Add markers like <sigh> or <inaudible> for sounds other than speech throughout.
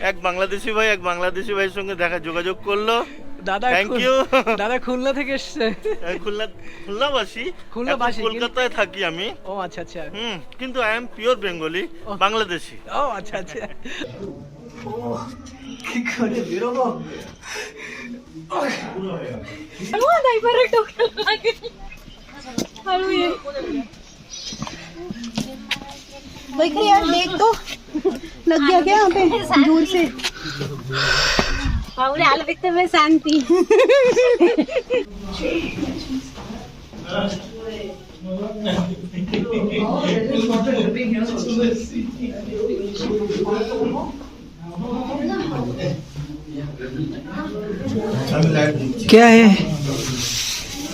এক বাংলাদেশি ভাই এক বাংলাদেশি ভাইয়ের সঙ্গে দেখা যোগাযোগ করল। দাদা থ্যাংক ইউ দাদা খুলনা থেকে এসেছে। খুলনা খুলনাবাসী? খুলনাবাসী কলকাতায় থাকি আমি। ও আচ্ছা আচ্ছা। হুম কিন্তু I am pure Bengali Bangladeshi. ও আচ্ছা আচ্ছা। ও কি করে বেরোবো? ও নাই পারে টোকা লাগে আর यार देख तो। लग गया क्या यहाँ पे? दूर से। और हाल दिखते में शांति। क्या है?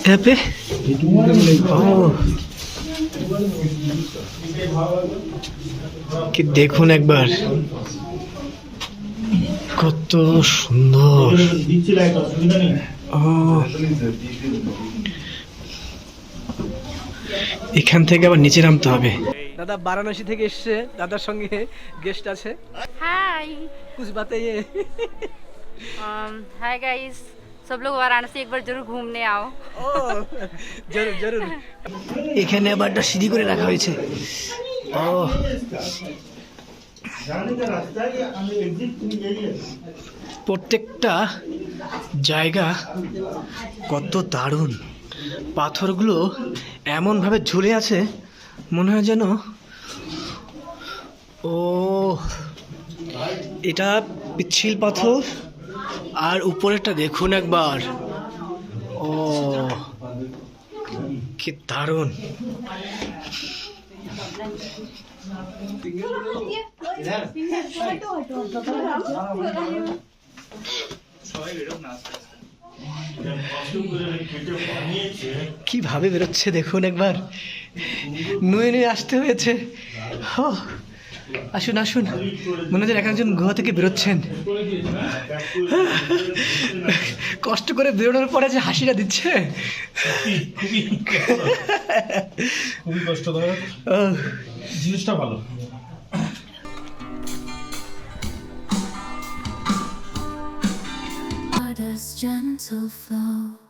यहाँ पे? ও কি দেখুন একবার কত সুন্দর ও এখান থেকে আবার নিচে নামতে হবে দাদা বারাণসী থেকে এসছে দাদার সঙ্গে গেস্ট আছে हाय কুছ বাতাইয়ে हाय गाइस सब लोग वाराणसी एक बार जरूर घूमने आओ ও জরুর জরুর এখানে আবার একটা সিঁড়ি করে রাখা হয়েছে ও প্রত্যেকটা জায়গা কত দারুণ। পাথরগুলো এমনভাবে ঝুলে আছে, মনে হয় যেন, ও, এটা পিচ্ছিল পাথর, আর উপরেরটা দেখুন একবার। ও, কি দারুণ। কীভাবে বেরোচ্ছে দেখুন একবার। নুয়ে নুয়ে আসতে হয়েছে। আসুন আসুন। মনে হচ্ছে এক একজন গুহা থেকে বেরোচ্ছেন। কষ্ট করে বেরোনোর পরে যে হাসিটা দিচ্ছে। খুবই কষ্টদায়ক। জিনিসটা ভালো। Gentle flow.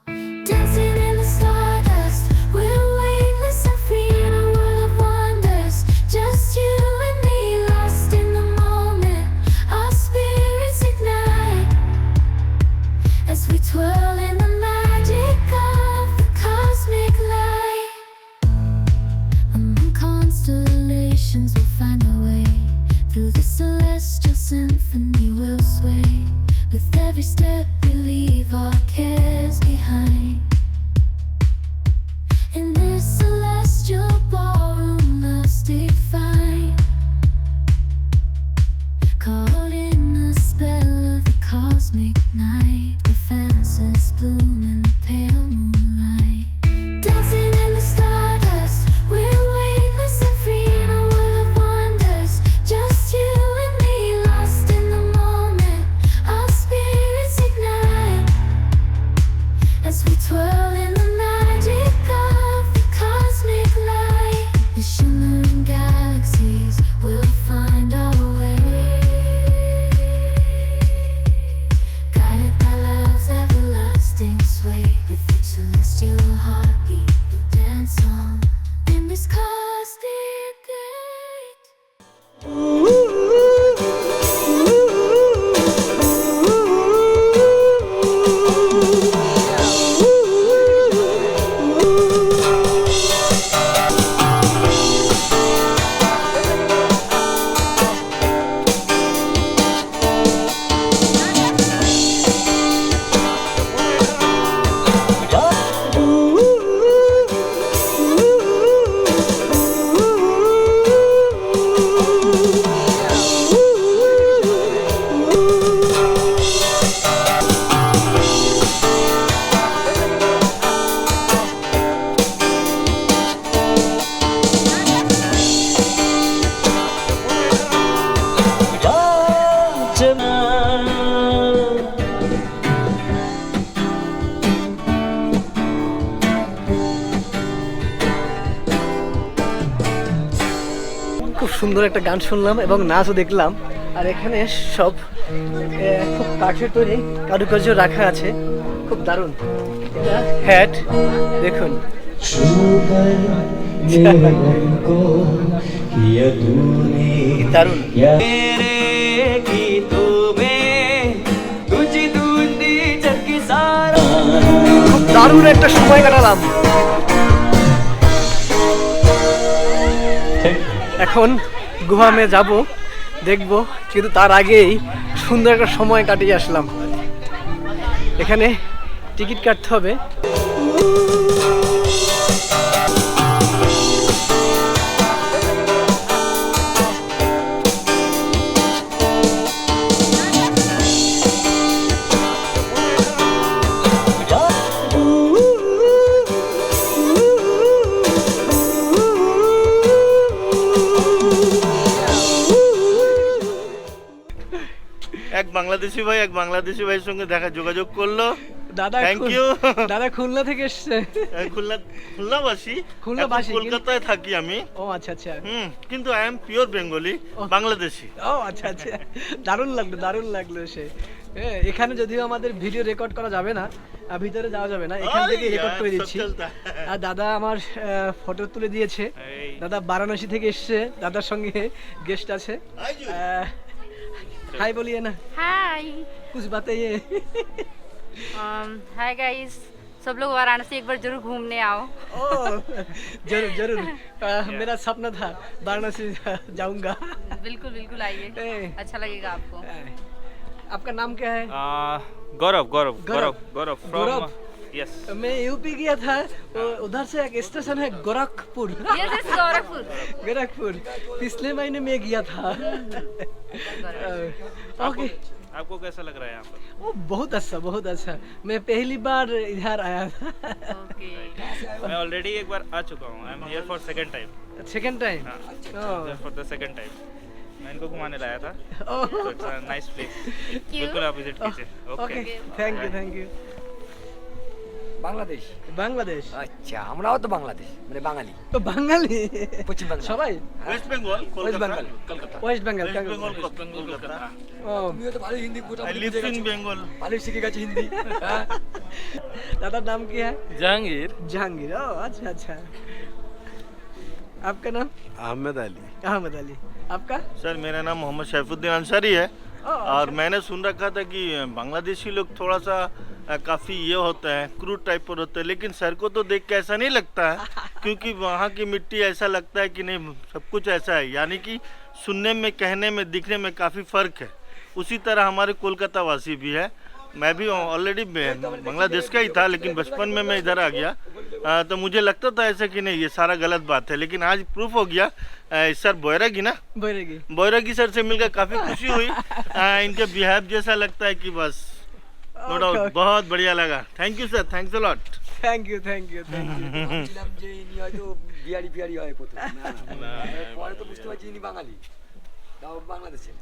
সুন্দর একটা গান শুনলাম এবং নাচও দেখলাম। আর এখানে সব খুব কাঠের তৈরি কারুকার্য রাখা আছে। খুব দারুণ। এটা হ্যাট দেখুন। <laughs> দারুণ। খুব দারুণ একটা সময় কাটালাম। এখন গুহামে যাব, দেখব, কিন্তু তার আগেই সুন্দর একটা সময় কাটিয়ে আসলাম। এখানে টিকিট কাটতে হবে। বাংলাদেশি ভাই এক বাংলাদেশি ভাইয়ের সঙ্গে দেখা যোগাযোগ করল। দাদা খুল- you. দাদা খুলনা থেকে এসছে। খুলনা খুলনাবাসী? খুলনাবাসী, কলকাতায় থাকি আমি। ও আচ্ছা আচ্ছা। হুম কিন্তু I am pure Bengali Bangladeshi. ও আচ্ছা আচ্ছা। দারুণ লাগল দারুণ লাগল সে। এখানে যদিও আমাদের ভিডিও রেকর্ড করা যাবে না ভিতরে যাওয়া যাবে না এখান থেকে রেকর্ড করে দিচ্ছি। আর দাদা আমার ফটো তুলে দিয়েছে। দাদা বারাণসী থেকে এসছে দাদার সঙ্গে গেস্ট আছে। हाय बोलिए ना हाय कुछ बताइए हाय गाइस सब लोग वाराणसी एक बार ज़रूर घूमने आओ। ज़रूर ज़रूर। <laughs> हाँ, मेरा सपना था वाराणसी जाऊँगा। बिल्कुल बिल्कुल आइए। अच्छा लगेगा आपको। आपका नाम क्या है? Gaurav Gaurav Gaurav Gaurav from yes. मैं यूपी गया था उधर से एक स्टेशन है गोरखपुर। Yes, गोरखपुर। गोरखपुर। पिछले महीने में गया था। ओके आपको कैसा लग रहा है यहाँ पर? वो बहुत अच्छा बहुत अच्छा। मैं पहली बार इधर आया था। Okay. मैं ऑलरेडी एक बार आ चुका हूँ। I am here for second time second time for the second time मैं इनको घुमाने लाया था। oh। नाइस प्लेस बिल्कुल आप विज़िट कीजिए। Okay thank you thank you Bangladesh Bangladesh আচ্ছা আমরাও তো বাংলাদেশ মানে বাঙালি তো বাঙালি পশ্চিম বাংলা সবাই West Bengal West Kolkata Bengal Kolkata West Bengal West Bengal Kolkata ও তুমিও তো ভালো Hindi I live in Bengal ভালো শিখে গেছো হিন্দি হ্যাঁ दादा नाम क्या है জাহাঙ্গীর जहांगीर ओ अच्छा अच्छा आपका नाम আহমেদ আলী अहमद अली आपका सर मेरा नाम मोहम्मद सैफुद्दीन अंसारी है ओ, और मैंने सुन रखा था कि बांग्लादेशी लोग थोड़ा सा अ, काफ़ी ये होता है क्रूड टाइप पर होते हैं लेकिन सर को तो देख के ऐसा नहीं लगता है <laughs> क्योंकि वहाँ की मिट्टी ऐसा लगता है कि नहीं सब कुछ ऐसा है यानी कि सुनने में कहने में दिखने में काफ़ी फ़र्क है। उसी तरह हमारे कोलकाता वासी भी है। मैं भी ऑलरेडी बांग्लादेश का ही था लेकिन बचपन में मैं इधर आ गया। अ, तो मुझे लगता था ऐसा कि नहीं ये सारा गलत बात है लेकिन आज प्रूफ हो गया। अ, सर बैरागी ना? बैरेगी बैरागी सर से मिलकर काफ़ी खुशी हुई। <laughs> आ, इनके बिहेव जैसा लगता है कि बस नो Okay, डाउट okay. बहुत बढ़िया लगा thank you sir thanks a lot thank you thank you thank you ভাবছিলাম যে ইনি হয়তো বিহারি বিহারি হয় প্রথমে না, না। পরে তো বুঝতে পারছি ইনি বাঙালি তাও বাংলাদেশে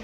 <laughs>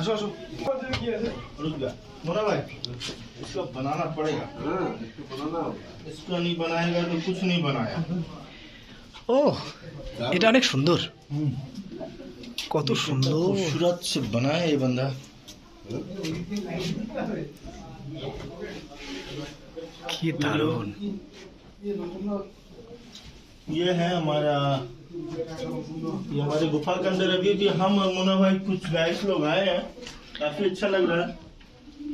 আসো আসো रुक जा मोना भाई इसको बनाना पड़ेगा इसको नहीं बनाएगा तो कुछ नहीं बनाया ও এটা অনেক সুন্দর কত সুন্দর खूबसूरत से बनाया ये बंदा কি দারুণ ये है हमारा ये हमारे गुफा के अंदर अभी भी हम और मोना भाई कुछ गाइस लोग आए हैं। काफ़ी अच्छा लग रहा है।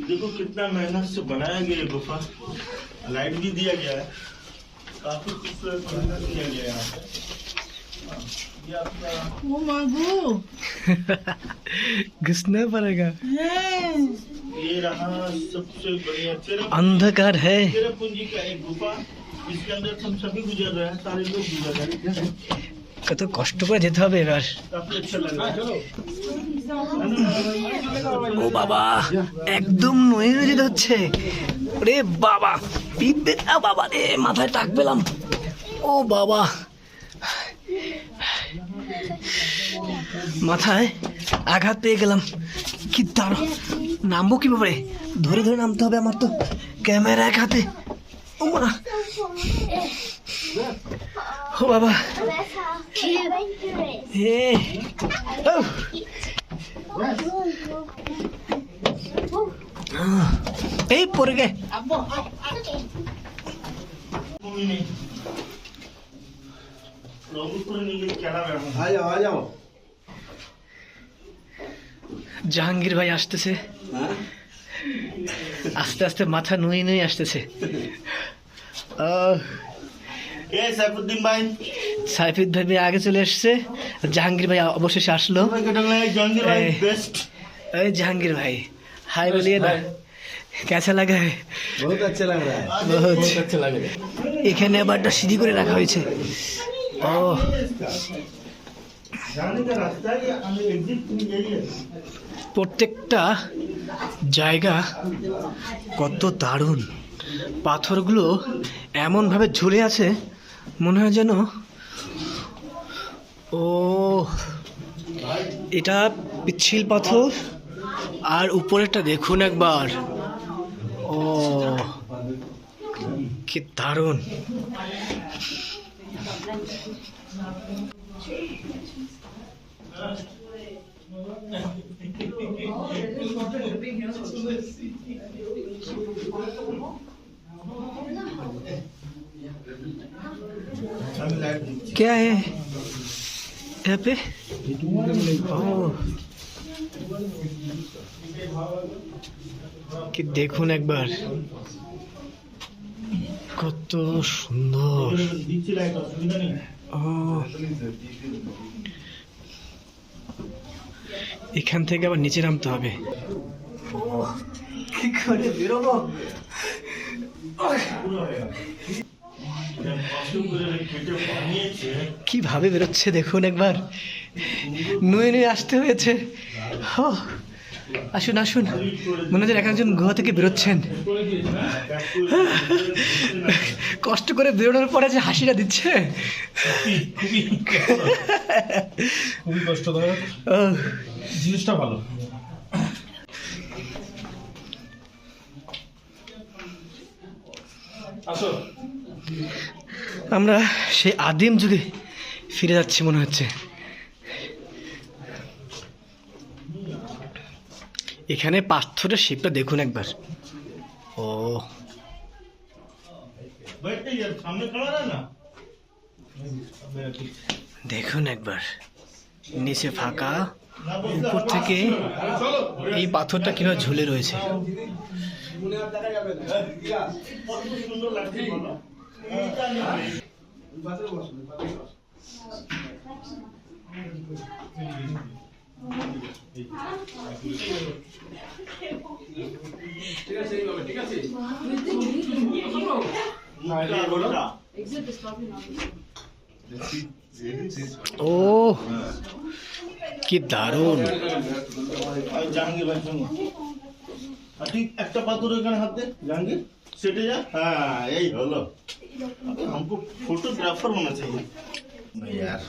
देखो कितना मेहनत से बनाया गया ये गुफा। लाइट भी दिया गया है। काफ़ी खूबसूरत मंदिर किया गया है यहाँ पे। हाँ, ये आपका ओ मागू <laughs> घुसना पड़ेगा। ये रहा सबसे बढ़िया अंधकार है। का एक गुफा। इसके अंदर हम सभी गुजर रहे हैं सारे लोग गुजर रहे हैं। কত কষ্ট করে যেতে হবে এবার। ও বাবা, একদম নয়ে নয়ে যেতে হচ্ছে। রে বাবা, পিঁপড়ে বাবা রে, মাথায় টাক পেলাম। ও বাবা, মাথায় আঘাত পেয়ে গেলাম। কি তার নামবো কীভাবে ধরে ধরে নামতে হবে আমার তো ক্যামেরা এক হাতে ও মা। ও বাবা। হে এই পড়ে গে। জাহাঙ্গীর ভাই আসতেছে। আস্তে আস্তে মাথা নুই নুই আসতেছে। আহ। ভাই। আগে চলে জাহাঙ্গীর ভাই অবশেষে আসলো। জাহাঙ্গীর ভাই জাহাঙ্গীর ভাই হাই বলিয়ে না কেসা লাগা এখানে আবার একটা সিঁড়ি করে রাখা হয়েছে। ও। প্রত্যেকটা জায়গা কত দারুণ। পাথরগুলো এমনভাবে ঝুলে আছে মনে হয় যেন ও এটা পিচ্ছিল পাথর। আর উপরেরটা দেখুন একবার। ও কি দারুণ। क्या है यहाँ पे ও কি দেখুন একবার কত সুন্দর দিচ্ছি লাইট অসুবিধা নেই ও এখান থেকে আবার নিচে নামতে হবে কি করে বেরোবো কীভাবে বেরোচ্ছে দেখুন একবার। নুয়ে নুয়ে আসতে হয়েছে। আসুন আসুন। মনে হচ্ছে এক একজন গুহা থেকে বেরোচ্ছেন। কষ্ট করে বেরোনোর পরে যে হাসিটা দিচ্ছে। খুবই কষ্টদায়ক। জিনিসটা ভালো। আসো। আমরা সেই আদিম যুগে ফিরে যাচ্ছি মনে হচ্ছে। এখানে পাথরের শিপটা দেখুন একবার। ও। দেখুন একবার। নিচে ফাঁকা। উপর থেকে এই পাথরটা কীভাবে ঝুলে রয়েছে। কত সুন্দর লাগছে বলো মুখটা ও কি দারুণ আর জাহাঙ্গীর ভাই শোনো আর তুই একটা পাথর এখানে হাত দে জাহাঙ্গীর সেটে যা হ্যাঁ এই হলো अबे हमको फोटोग्राफर होना चाहिए नहीं यार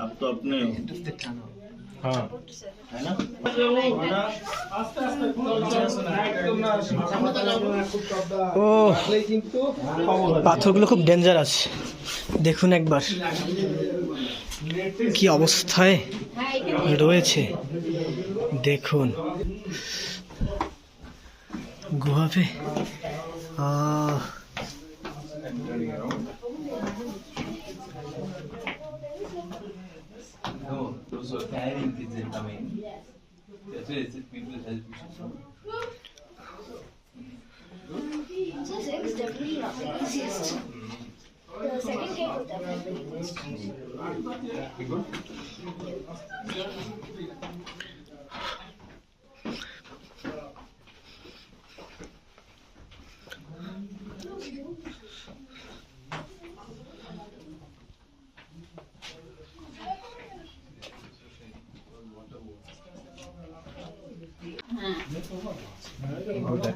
अब तो अपने হ্যাঁ है ना ও পাথরগুলো খুব ডেঞ্জারাস দেখুন একবার কি অবস্থায় রয়েছে দেখুন গুহাতে Uh, no, those are caring kids that come in. That's why I said people help you. So sex is definitely not the easiest. The second game would definitely the.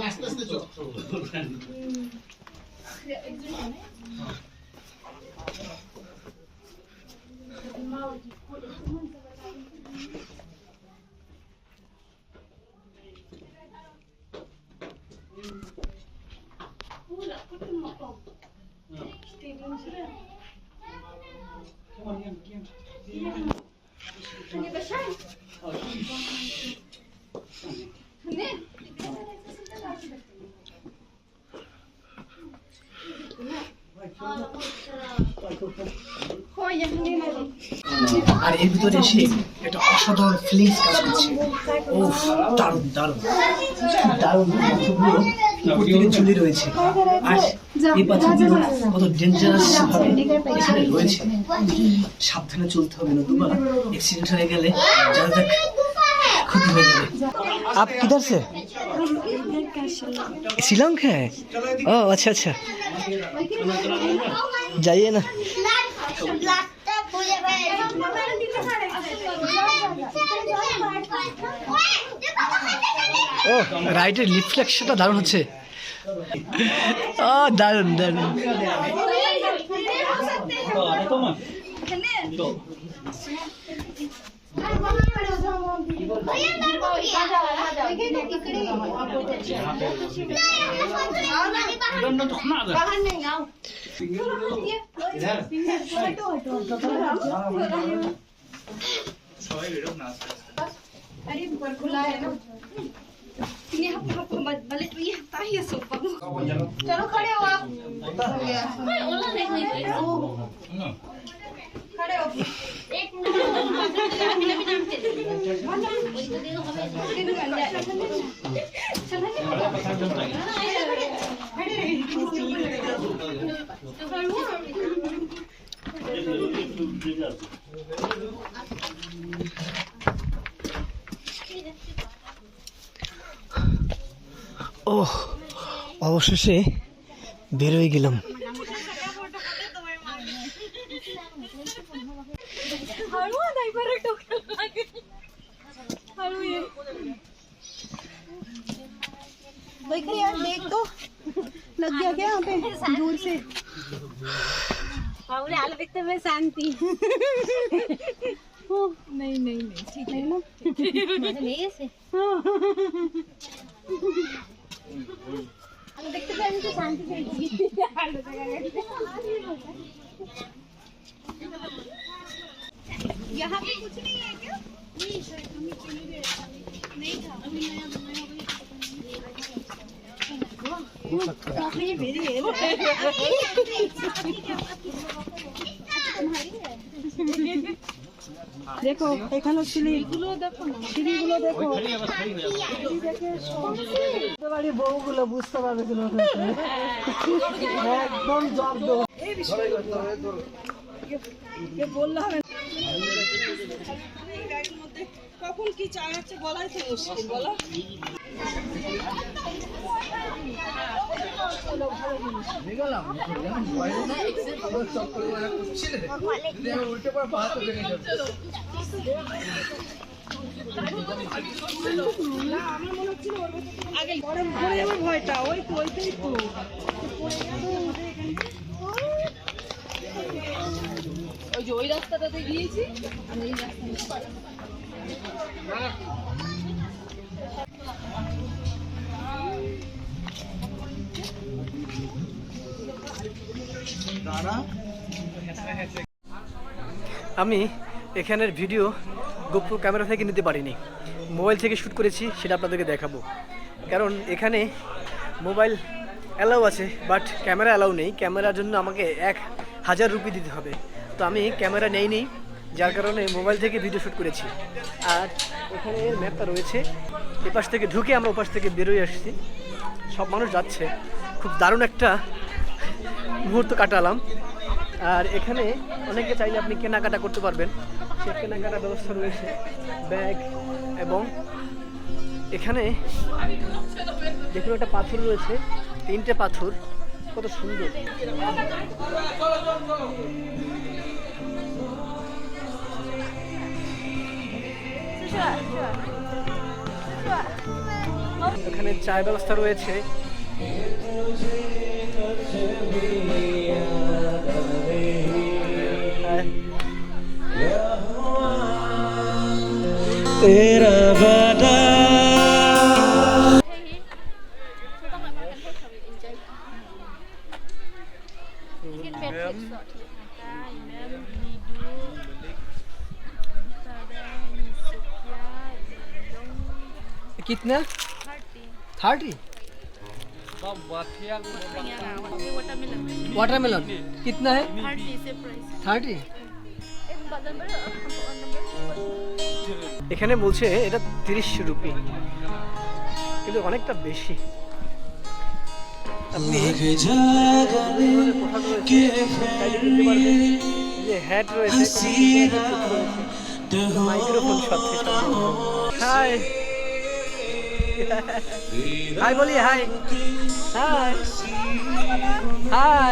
গেছে আর এর ভিতরে এসে একটা অসাধারণ ফিলিংস কাজ করছে। ও দারুণ দারুণ। দারুণ পাথরগুলো প্রত্যেকে ঝুলে রয়েছে। আর এই পাথরগুলো কত ডেঞ্জারাস ভাবে এখানে রয়েছে। সাবধানে চলতে হবে নতুবা অ্যাক্সিডেন্ট হয়ে গেলে যারা দেখ ক্ষতি হয়ে যাবে। আপ কি ধরছে शिलोंग है ओ अच्छा अच्छा जाइए ना ও রাইটের রিফ্লেকশনটা দারুণ হচ্ছে ও দারুণ দারুণ अरे ऊपर खुला है ना ये हफ़्ता भले ये हफ़्ता ही है सुपर चलो खड़े हो आप मैं ओला नहीं हुई खड़े हो एक मिनट खड़े रहे डोक्याला लागेल हळू ये देख यार देख तो लग गया क्या यहाँ पे दूर से। पाहुणे आलं फक्त मी सांगते हो। नाही नाही नाही ठीक आहे ना এখানে সিঁড়ি। গুলো দেখো সিঁড়িগুলো দেখো। বাড়ি বউগুলো বুঝতে পারবে একদম জব্দ। বললাম কখন কি চালাচ্ছে বলাই তো মুশকিল বলো। আগে পড়ে যাবে ভয়টা ওই তো। ওইটাই তো ওই রাস্তাটাতে গিয়েছি। আমি এখানের ভিডিও গোপ্রো ক্যামেরা থেকে নিতে পারিনি। মোবাইল থেকে শ্যুট করেছি, সেটা আপনাদেরকে দেখাবো। কারণ এখানে মোবাইল অ্যালাউ আছে, বাট ক্যামেরা অ্যালাউ নেই। ক্যামেরার জন্য আমাকে এক হাজার রুপি দিতে হবে। তো আমি ক্যামেরা নেইনি, যার কারণে মোবাইল থেকে ভিডিও শ্যুট করেছি। আর এখানে ম্যাপটা রয়েছে। এপাশ থেকে ঢুকে আমরা ওপাশ থেকে বেরোয় আসছি। সব মানুষ যাচ্ছে। খুব দারুণ একটা মুহূর্ত কাটালাম। আর এখানে অনেকে চাইলে আপনি কেনাকাটা করতে পারবেন। সে কেনাকাটার ব্যবস্থা রয়েছে। ব্যাগ এবং এখানে দেখুন একটা পাথর রয়েছে। তিনটে পাথর। কত সুন্দর। এখানে চায়ের ব্যবস্থা রয়েছে হ্যাঁ। कितना थर्टी वाटरमेलन कितना है থার্টি এখানে বলছে এটা তিরিশ রুপি কিন্তু অনেকটা বেশি আপনি পোশাক রয়েছে, চাইলে কিনতে পারবেন। যে হ্যাট রয়েছে মাইক্রোফোন সাথে হাই হাই বলি হাই হাই হাই